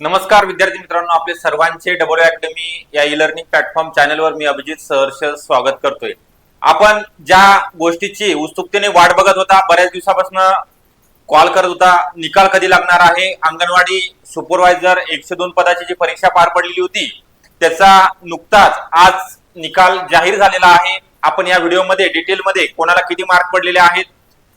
नमस्कार विद्यार्थी मित्रांनो. आपले सर्वांचे डबल अकॅडमी या ई लर्निंग प्लॅटफॉर्म चॅनलवर मी अभिजित सहर्ष स्वागत करतोय. आपण ज्या गोष्टीची उत्सुकतेने वाट बघत होता बऱ्याच दिवसापासून कॉल करत होता निकाल कधी लागणार आहे? अंगणवाडी सुपरवायझर एकशे दोन पदाची जी परीक्षा पार पडलेली होती त्याचा नुकताच आज निकाल जाहीर झालेला आहे. आपण या व्हिडिओमध्ये डिटेलमध्ये कोणाला किती मार्क पडलेले आहेत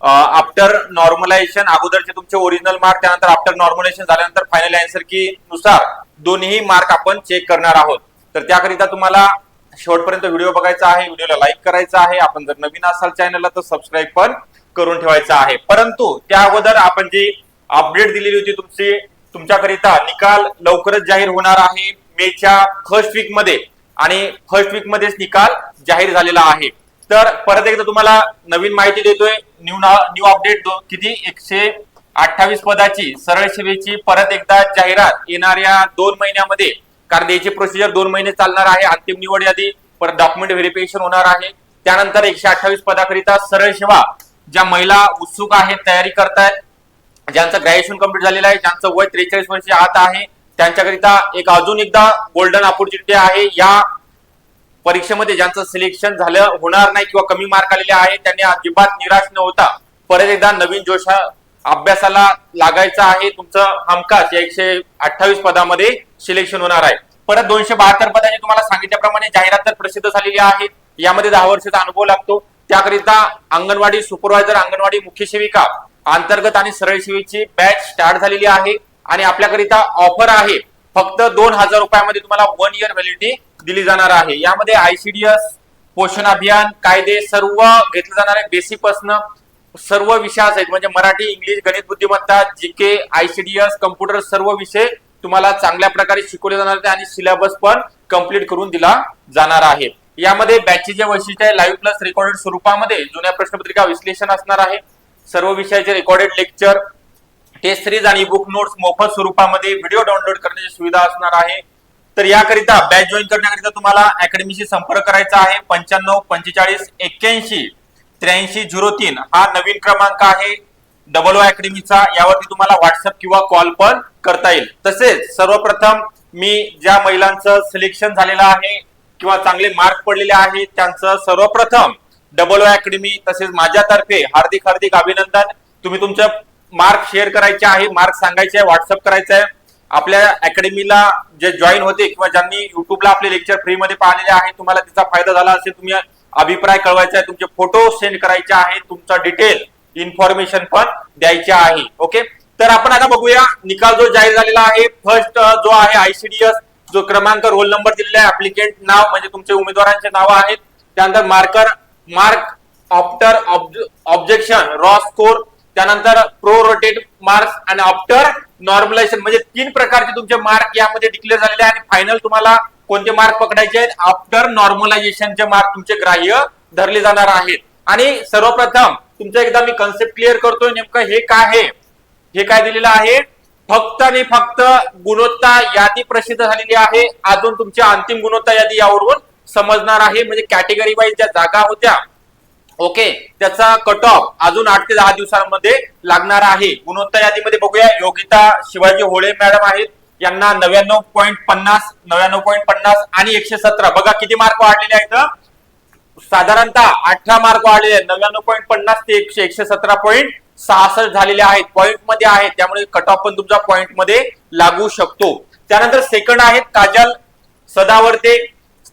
आफ्टर नॉर्मलायझेशन अगोदरचे तुमचे ओरिजिनल मार्क त्यानंतर आफ्टर नॉर्मलायझेशन झाल्यानंतर फायनल अँसर की नुसार दोन्ही मार्क आपण चेक करणार आहोत. तर त्याकरिता तुम्हाला शेवटपर्यंत व्हिडिओ बघायचा आहे व्हिडिओला लाईक करायचा आहे. आपण जर नवीन असाल चॅनलला तर सबस्क्राईब पण करून ठेवायचा आहे. परंतु त्या अगोदर आपण जी अपडेट दिलेली होती तुमची तुमच्याकरिता निकाल लवकरच जाहीर होणार आहे. मेच्या फर्स्ट वीकमध्ये. आणि फर्स्ट वीक मध्येच निकाल जाहीर झालेला आहे. तर परत एकदा तुम्हाला नवीन माहिती देतोय. न्यू न्यू अपडेट किती? एकशे अठ्ठावीस पदाची सरळ सेवेची परत एकदा जाहिरात येणाऱ्या दोन महिन्यामध्ये. कारण याची प्रोसिजर दोन महिने चालणार आहे. अंतिम निवड यादी परत डॉक्युमेंट व्हेरिफिकेशन होणार आहे. त्यानंतर एकशे अठ्ठावीस पदाकरिता सरळ सेवा ज्या महिला उत्सुक आहेत तयारी करतायत ज्यांचं ग्रॅज्युएशन कंप्लीट झालेलं आहे ज्यांचं वय त्रेचाळीस वर्ष आत आहे त्यांच्याकरिता एक अजून एकदा गोल्डन ऑपॉर्च्युनिटी आहे. या परीक्षेमध्ये ज्यांचं सिलेक्शन झालं होणार नाही किंवा कमी मार्क आलेले आहे त्यांनी अजिबात निराश न होता परत एकदा नवीन जोशा अभ्यासाला लागायचा आहे. तुमचं हमखास या एकशे अठ्ठावीस पदामध्ये सिलेक्शन होणार आहे. परत दोनशे बहात्तर पदांनी तुम्हाला सांगितल्याप्रमाणे जाहिरात तर प्रसिद्ध झालेली आहे यामध्ये दहा वर्षाचा अनुभव लागतो. त्याकरिता अंगणवाडी सुपरवायझर अंगणवाडी मुख्य सेविका अंतर्गत आणि सरळ सेवेची बॅच स्टार्ट झालेली आहे. आणि आपल्याकरिता ऑफर आहे. फक्त दोन हजार रुपयामध्ये तुम्हाला वन इयर व्हॅलिडिटी दिली जाणार आहे. यामध्ये आयसीडीएस पोषण अभियान कायदे सर्व घेतले जाणारे आहे बेसिक पासन सर्व विषय आहेत. म्हणजे मराठी इंग्लिश गणित बुद्धिमत्ता जीके आयसीडीएस कम्प्युटर सर्व विषय तुम्हाला चांगल्या प्रकारे शिकवले जाणार आहेत आणि सिलेबस पण कंप्लीट करून दिला जाणार आहे. यामध्ये बॅचचे जे वैशिष्ट्य आहे. लाईव्ह प्लस रेकॉर्डेड स्वरूपामध्ये जुन्या प्रश्नपत्रिका विश्लेषण असणार आहे. सर्व विषयाचे रेकॉर्डेड लेक्चर टेस्ट सिरीज आणि बुक नोट्स मोफत स्वरूपामध्ये व्हिडिओ डाउनलोड करण्याची सुविधा असणार आहे. तर याकरिता बॅच जॉईन करण्याकरिता तुम्हाला अकॅडमीशी संपर्क करायचा आहे. पंच्याण्णव पंचेचाळीस एक्क्याऐंशी त्र्याऐंशी झिरो तीन हा नवीन क्रमांक आहे. डबल ओ अकॅडमीचा यावरती तुम्हाला व्हॉट्सअप किंवा कॉल पण करता येईल. तसेच सर्वप्रथम मी ज्या महिलांचं सिलेक्शन झालेलं आहे किंवा चांगले मार्क पडलेले आहेत त्यांचं सर्वप्रथम डबल ओ अकॅडमी तसेच माझ्यातर्फे हार्दिक हार्दिक अभिनंदन. तुम्ही तुमचं मार्क शेअर करायचे आहे मार्क सांगायचे आहे व्हॉट्सअप करायचं आहे. आपल्या अकॅडमीला जे जॉईन होते किंवा ज्यांनी युट्यूबला आपले लेक्चर फ्रीमध्ये पाहिलेले आहे तुम्हाला त्याचा फायदा झाला असेल तुम्ही अभिप्राय कळवायचा आहे तुमचे फोटो सेंड करायचे आहे तुमचा डिटेल इन्फॉर्मेशन पण द्यायचे आहे ओके तर आपण आता बघूया निकाल जो जाहीर झालेला आहे फर्स्ट जो आहे आयसीडीएस जो क्रमांक रोल नंबर दिलेला आहे अप्लिकेंट नाव म्हणजे तुमचे उमेदवारांचे नाव आहेत त्यानंतर marker mark after objection raw score त्यानंतर प्रो रोटेट मार्क्स आणि ऑप्टर नॉर्मलायझेशन म्हणजे तीन प्रकारचे तुमचे मार्क यामध्ये डिक्लेअर झालेले आणि फायनल तुम्हाला कोणते मार्क पकडायचे आहेत? आफ्टर नॉर्मलायझेशनचे मार्क तुमचे ग्राह्य धरले जाणार आहेत. आणि सर्वप्रथम तुमचं एकदा मी कन्सेप्ट क्लिअर करतोय नेमकं हे काय आहे? हे काय दिलेलं आहे? फक्त आणि फक्त गुणवत्ता यादी प्रसिद्ध झालेली आहे. अजून तुमची अंतिम गुणवत्ता यादी यावरून समजणार आहे. म्हणजे कॅटेगरी वाईज ज्या जागा होत्या ओके त्याचा कट ऑफ अजून आठ ते दहा दिवसांमध्ये लागणार आहे. गुणवत्ता यादीमध्ये बघूया योगिता शिवाजी होळे मॅडम आहेत. यांना नव्याण्णव पॉईंट पन्नास नव्याण्णव पॉईंट पन्नास आणि एकशे सतरा. बघा किती मार्क वाढलेले आहेत साधारणतः अठरा मार्क वाढलेले आहेत. नव्याण्णव पॉईंट पन्नास ते एकशे एकशे सतरा पॉईंट सहासष्ट झालेले आहेत. पॉईंटमध्ये आहेत. त्यामुळे कट ऑफ पण तुमचा पॉईंटमध्ये लागू शकतो. त्यानंतर सेकंड आहेत काजल सदावर्ते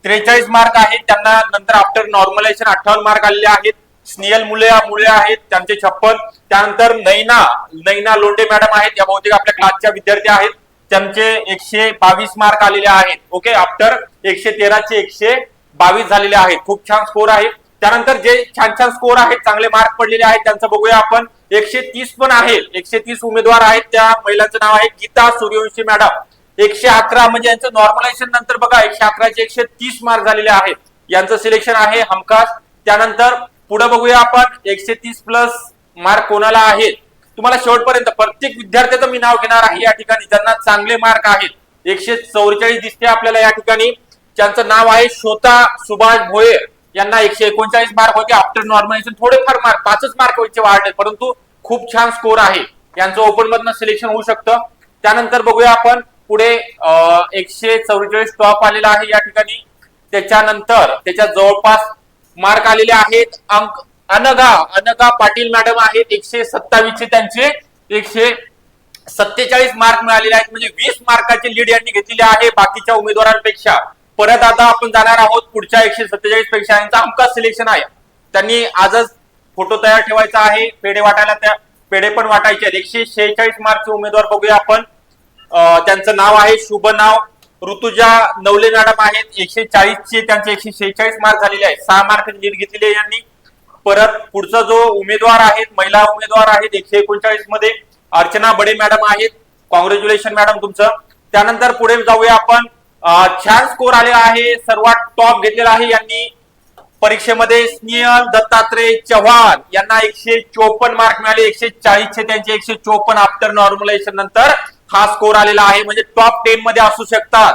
त्रेचाळीस मार्क आहेत. त्यांना नंतर आफ्टर नॉर्मलायझेशन अठ्ठावन्न मार्क आलेले आहेत. स्नेहल मुले मुले आहेत त्यांचे छप्पन. त्यानंतर नैना नैना लोंडे मॅडम आहेत. या बहुतेक आपल्या क्लासच्या विद्यार्थी आहेत. त्यांचे एकशे बावीस मार्क आलेले आहेत. ओके आफ्टर एकशे तेराचे एकशे बावीस झालेले आहेत. खूप छान स्कोर आहे. त्यानंतर जे छान छान स्कोर आहेत चांगले मार्क पडलेले आहेत त्यांचं बघूया आपण. एकशे तीस पण आहे. एकशे तीस उमेदवार आहेत त्या महिलांचं नाव आहे गीता सूर्यवंशी मॅडम. एकशे अकरा म्हणजे यांचं नॉर्मलायझेशन नंतर बघा एकशे अकराचे एकशे तीस मार्क झालेले आहेत. यांचं सिलेक्शन आहे हमखास. त्यानंतर पुढे बघूया आपण एकशे तीस प्लस मार्क कोणाला आहेत? तुम्हाला शेवटपर्यंत प्रत्येक विद्यार्थ्याचं मी नाव घेणार आहे या ठिकाणी. ज्यांना चांगले मार्क आहेत. एकशे चौवेचाळीस दिसते आपल्याला या ठिकाणी. ज्यांचं नाव आहे श्रोता सुभाष भोये यांना एकशे एकोणचाळीस मार्क होते. आफ्टर नॉर्मलायझेशन थोडेफार मार्क पाचच मार्क व्हायचे वाढले परंतु खूप छान स्कोर आहे. यांचं ओपन मधनं सिलेक्शन होऊ शकतं. त्यानंतर बघूया आपण पुढे एकशे चौवेचाळीस टॉप आलेला आहे या ठिकाणी. त्याच्यानंतर त्याच्या जवळपास मार्क आलेले आहेत अंक अनगा अनगा पाटील मॅडम आहेत. एकशे सत्तावीस चे त्यांचे एकशे सत्तेचाळीस मार्क मिळालेले आहेत. म्हणजे वीस मार्काची लीड यांनी घेतलेली आहे बाकीच्या उमेदवारांपेक्षा. परत आता आपण जाणार आहोत पुढच्या एकशे सत्तेचाळीसपेक्षा. यांचा अंक सिलेक्शन आहे. त्यांनी आजच फोटो तयार ठेवायचा आहे. पेढे वाटायला त्या पेढे पण वाटायचे आहेत. एकशे शेहेचाळीस मार्कचे उमेदवार बघूया आपण. त्यांचं नाव आहे शुभ नाव. ऋतुजा नवले मॅडम आहेत. एकशे चाळीस चे त्यांचे एकशे शेहेचाळीस मार्क झालेले आहेत. सहा मार्क लीड घेतलेले आहे यांनी. परत पुढचा जो उमेदवार आहेत महिला उमेदवार आहेत एकशे एकोणचाळीसमध्ये अर्चना बडे मॅडम आहेत. कॉंग्रॅच्युलेशन मॅडम तुमचं. त्यानंतर पुढे जाऊया आपण. छान स्कोर आले आहे. सर्वात टॉप घेतलेला आहे यांनी. परीक्षेमध्ये स्नेहल दत्तात्रय चव्हाण यांना एकशे चोपन्न मार्क मिळाले. एकशे चाळीसचे त्यांचे एकशे चोपन्न आफ्टर नॉर्मलायझेशन नंतर. हा स्कोर आलेला आहे म्हणजे टॉप टेन मध्ये असू शकतात.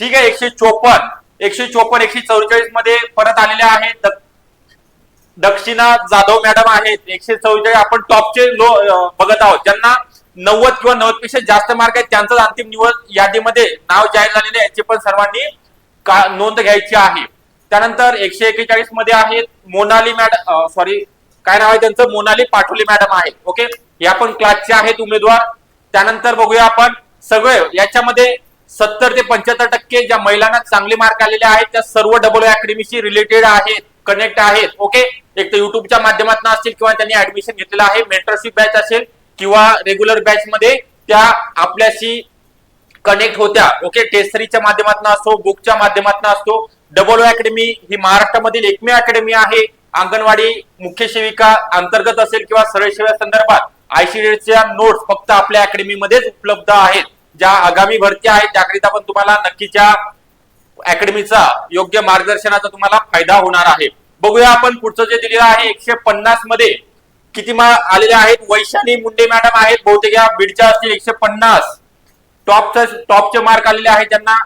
ठीक आहे एकशे चोपन्न. एकशे चोपन्न एकशे चौवेचाळीसमध्ये परत आलेले आहेत. दक्षिणा जाधव मॅडम आहेत. एकशे चौवेचाळीस आपण टॉपचे लो बघत आहोत. ज्यांना नव्वद किंवा नव्वदपेक्षा जास्त मार्क आहेत त्यांचाच अंतिम निवड यादीमध्ये नाव जाहीर झालेले आहे. याची पण सर्वांनी का- नोंद घ्यायची आहे. त्यानंतर एकशे एकेचाळीसमध्ये आहेत मोनाली मॅडम सॉरी काय नाव आहे त्यांचं? मोनाली पाठोले मॅडम आहेत. ओके या पण क्लासचे आहेत उमेदवार. त्यानंतर बघूया आपण सगळे याच्यामध्ये सत्तर ते पंच्याहत्तर टक्के ज्या महिलांना चांगले मार्क आलेले आहेत त्या सर्व डबल अकॅडमीशी रिलेटेड आहेत कनेक्ट आहेत ओके एक तर युट्यूबच्या माध्यमातून असतील किंवा त्यांनी ऍडमिशन घेतलेलं आहे मेंटरशिप बॅच असेल किंवा रेग्युलर बॅच मध्ये त्या आपल्याशी कनेक्ट होत्या ओके टेस्टरीच्या माध्यमातून असतो बुकच्या माध्यमातून असतो डबल अकॅडमी ही महाराष्ट्रामधील एकमेव अकॅडमी आहे. अंगणवाडी मुख्य सेविका अंतर्गत असेल किंवा सरळ सेवा संदर्भात. आयसीडीच्या नोट्स फक्त आपल्या अकॅडमीमध्येच उपलब्ध आहेत ज्या आगामी भरती आहेत त्याकरिता पण तुम्हाला नक्कीच्या अकॅडमीचा योग्य मार्गदर्शनाचा तुम्हाला फायदा होणार आहे. बघूया आपण पुढचं जे दिलेलं आहे एकशे पन्नासमध्ये किती मा आलेले आहेत? वैशाली मुंडे मॅडम आहेत बहुतेक या बीडच्या असतील एकशे पन्नास. टॉपचं टॉपचे मार्क आलेले आहेत त्यांना.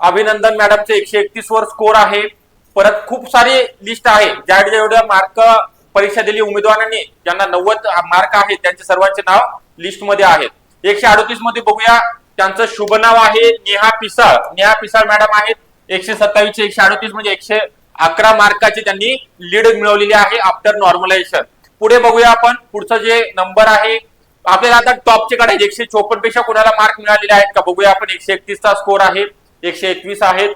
अभिनंदन मॅडमचे एकशे एकतीस वर स्कोर आहे. परत खूप सारी लिस्ट आहे ज्या जेवढ्या मार्क परीक्षा दिली उमेदवारांनी ज्यांना नव्वद मार्क आहेत त्यांचे सर्वांचे नाव लिस्टमध्ये आहेत. एकशे अडतीसमध्ये बघूया त्यांचं शुभ नाव आहे नेहा पिसाळ. नेहा पिसाळ मॅडम आहेत. एकशे सत्तावीस चे एकशे अडतीस म्हणजे एकशे अकरा मार्काची त्यांनी लीड मिळवलेली आहे आफ्टर नॉर्मलायझेशन पुढे बघूया आपण पुढचं जे नंबर आहे आपल्याला आता टॉपचे काढायचे एकशे चोपन्नपेक्षा कोणाला मार्क मिळालेले आहेत का? बघूया आपण एकशे एकतीसचा स्कोर आहे एकशे एकवीस आहेत.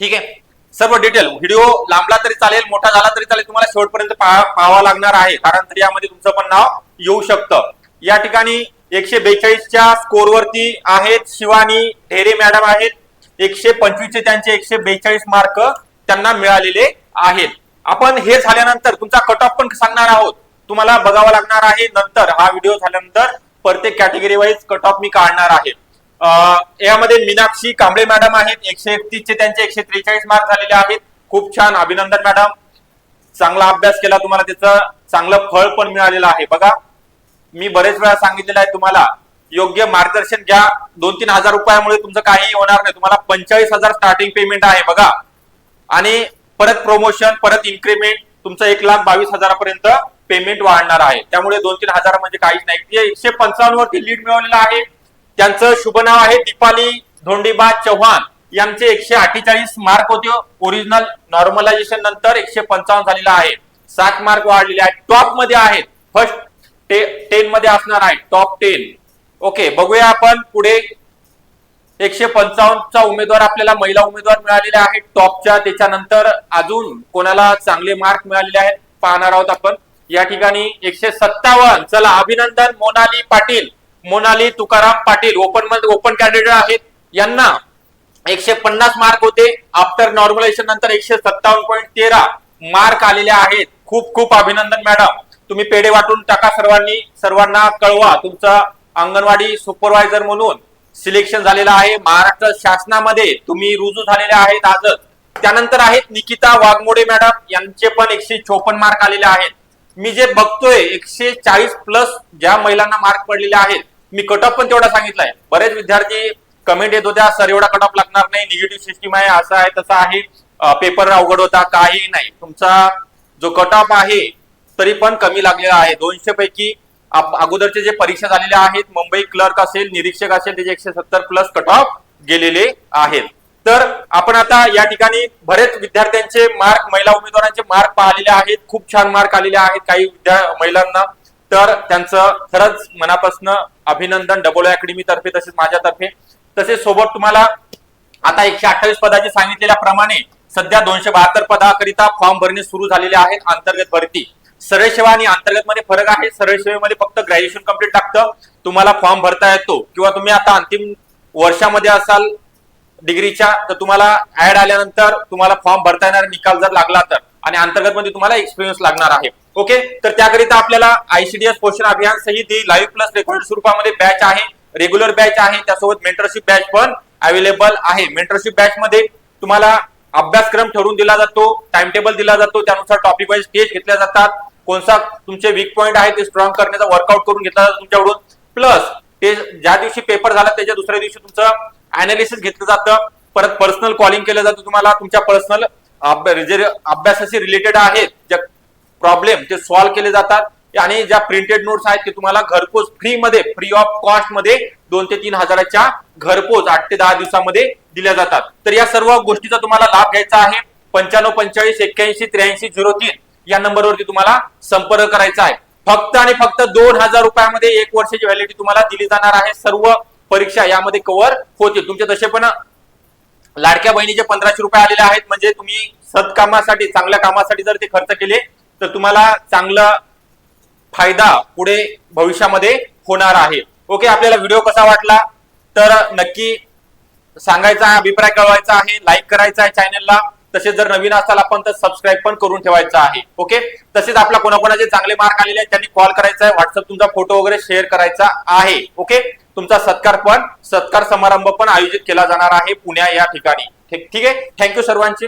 ठीक आहे. सर्व डिटेल व्हिडिओ लांबला तरी चालेल मोठा झाला तरी चालेल तुम्हाला शेवटपर्यंत पाहावा लागणार आहे. कारण तर यामध्ये तुमचं पण नाव येऊ शकतं. या ठिकाणी एकशे बेचाळीसच्या स्कोरवरती आहेत शिवानी ढेरे मॅडम आहेत. एकशे पंचवीसचे त्यांचे एकशे बेचाळीस मार्क त्यांना मिळालेले आहेत. आपण हे झाल्यानंतर तुमचा कट ऑफ पण सांगणार आहोत. तुम्हाला बघावा लागणार आहे नंतर. हा व्हिडिओ झाल्यानंतर प्रत्येक कॅटेगरी वाईज कट ऑफ मी काढणार आहे. यामध्ये मीनाक्षी कांबळे मॅडम आहेत एकशे एकतीस चे त्यांचे एकशे त्रेचाळीस मार्क झालेले आहेत. खूप छान अभिनंदन मॅडम. चांगला अभ्यास केला तुम्हाला त्याचं चांगलं फळ पण मिळालेलं आहे. बघा मी बरेच वेळा सांगितलेलं आहे तुम्हाला योग्य मार्गदर्शन घ्या. दोन तीन हजार रुपयामुळे तुमचं काही होणार नाही. तुम्हाला पंचेचाळीस हजार स्टार्टिंग पेमेंट आहे बघा. आणि परत प्रमोशन परत इन्क्रीमेंट तुमचं एक लाख बावीस हजारापर्यंत पेमेंट वाढणार आहे. त्यामुळे दोन तीन हजार म्हणजे काहीच नाही. ते एकशे पंचावन्न वरती लीड मिळवलेलं आहे. त्यांचं शुभ नाव आहे दीपाली धोंडीबा चव्हाण. यांचे एकशे अठ्ठेचाळीस मार्क होते. ओरिजिनल नॉर्मलायझेशन नंतर एकशे पंचावन्न झालेला आहे. सात मार्क वाढलेले आहेत. टॉपमध्ये आहेत. फर्स्ट टेन मध्ये असणार आहे. टॉप टेन ओके बघूया आपण पुढे. एकशे पंचावन्नचा उमेदवार आपल्याला महिला उमेदवार मिळालेले आहेत. टॉपच्या त्याच्यानंतर अजून कोणाला चांगले मार्क मिळालेले आहेत? पाहणार आहोत आपण. या ठिकाणी एकशे सत्तावन्न. चला अभिनंदन Monali Patil. Monali Tukaram Patil open open candidate आहेत. यांना एकशे पन्नास मार्क होते. आफ्टर नॉर्मलायझेशन नंतर एकशे सत्तावन्न पॉईंट तेरा मार्क आलेले आहेत. खूप खूप अभिनंदन मॅडम तुम्ही पेढे वाटून टाका सर्वांनी. सर्वांना कळवा तुमचा अंगणवाडी सुपरवायझर म्हणून सिलेक्शन झालेलं आहे. महाराष्ट्र शासनामध्ये तुम्ही रुजू झालेले आहेत आजच. त्यानंतर आहेत निकिता वाघमोडे मॅडम यांचे पण एकशे चोपन्न मार्क आलेले आहेत. मी जे बघतोय एकशे चाळीस प्लस ज्या महिलांना मार्क पडलेले आहेत मी कट ऑफ पण तेवढा सांगितलाय. बरेच विद्यार्थी कमेंट येत होत्या सर एवढा कट ऑफ लागणार नाही निगेटिव्ह सिस्टीम आहे असं आहे तसं आहे. पेपर अवघड होता काही नाही. तुमचा जो कट ऑफ आहे तरी पण कमी लागलेला आहे. दोनशे पैकी अगोदरचे जे परीक्षा झालेल्या आहेत मुंबई क्लर्क असेल निरीक्षक असेल त्याचे एकशे सत्तर प्लस कट ऑफ गेलेले आहेत. तर आपण आता या ठिकाणी बरेच विद्यार्थ्यांचे मार्क महिला उमेदवारांचे मार्क पाहिलेले आहेत. खूप छान मार्क आलेले आहेत. काही विद्या महिलांना तर त्यांचं खरंच मनापासून अभिनंदन डबल अकॅडमी तर्फे तसेच माझ्यातर्फे. तसेच सोबत तुम्हाला आता एकशे अठ्ठावीस पदाचे सांगितलेल्या प्रमाणे सध्या दोनशे बहात्तर पदाकरिता फॉर्म भरणे सुरू झालेले आहेत अंतर्गत भरती. सरळ सेवा आणि अंतर्गत मध्ये फरक आहे. सरळ सेवेमध्ये फक्त ग्रॅज्युएशन कंप्लीट लागतं तुम्हाला फॉर्म भरता येतो. किंवा तुम्ही आता अंतिम वर्षामध्ये असाल डिग्रीच्या तर तुम्हाला ऍड आल्यानंतर तुम्हाला फॉर्म भरता येणार निकाल जर लागला तर. आणि अंतर्गत मध्ये तुम्हाला एक्सपिरियन्स लागणार आहे. ओके? तर त्याकरिता आपल्याला आयसीडीएस पोषण अभियान सहित ही लाईव्ह प्लस रेकॉर्ड स्वरूपामध्ये बॅच आहे. रेग्युलर बॅच आहे. त्यासोबत मेंटरशिप बॅच पण अवेलेबल आहे. मेंटरशिप बॅच मध्ये तुम्हाला अभ्यासक्रम ठरवून दिला जातो टाइम टेबल दिला जातो त्यानुसार टॉपिक वाईज टेस्ट घेतल्या जातात. कोणता तुमचे वीक पॉईंट आहे ते स्ट्रॉंग करण्याचा वर्कआउट करून घेतला जातो तुमच्याकडून. प्लस ते ज्या दिवशी पेपर झाला त्याच्या दुसऱ्या दिवशी तुमचं अनालिसिस घेतलं जातं. परत पर्सनल कॉलिंग केलं जातं तुम्हाला. तुमच्या पर्सनल जे अभ्यासाशी रिलेटेड आहेत ज्या प्रॉब्लेम ते सॉल्व्ह केले जातात. आणि ज्या प्रिंटेड नोट्स आहेत ते तुम्हाला घरपोच फ्री मध्ये फ्री ऑफ कॉस्टमध्ये दोन ते तीन हजाराच्या घरपोच आठ ते दहा दिवसामध्ये दिल्या जातात. तर या सर्व गोष्टीचा तुम्हाला लाभ घ्यायचा आहे. पंच्याण्णव पंचेचाळीस एक्क्याऐंशी त्र्याऐंशी झिरो तीन या नंबरवरती तुम्हाला संपर्क करायचा आहे. फक्त आणि फक्त दोन हजार रुपयामध्ये एक वर्षाची व्हॅलिडिटी तुम्हाला दिली जाणार आहे. सर्व परीक्षा यामध्ये कव्हर होतील. तुमचे तसे पण लाडक्या बहिणीचे पंधराशे रुपये आलेले आहेत. म्हणजे तुम्ही सत्कामासाठी चांगल्या कामासाठी जर ते खर्च केले तर तुम्हाला चांगला फायदा पुढे भविष्यामध्ये होणार आहे. ओके आपल्याला व्हिडिओ कसा वाटला? तर नक्की सांगायचा आहे अभिप्राय कळवायचा आहे लाईक करायचा आहे चॅनलला तसेच जर नवीन असाल आपण तर सबस्क्राईब पण करून ठेवायचं आहे. ओके तसेच आपला कोणाकोणाचे चांगले मार्क आलेले आहेत त्यांनी कॉल करायचा आहे व्हॉट्सअप तुमचा फोटो वगैरे शेअर करायचा आहे. ओके तुमचा सत्कार पण सत्कार समारंभ पण आयोजित केला जाणार आहे पुण्या या ठिकाणी. ठीक ठीक आहे थँक्यू सर्वांचे.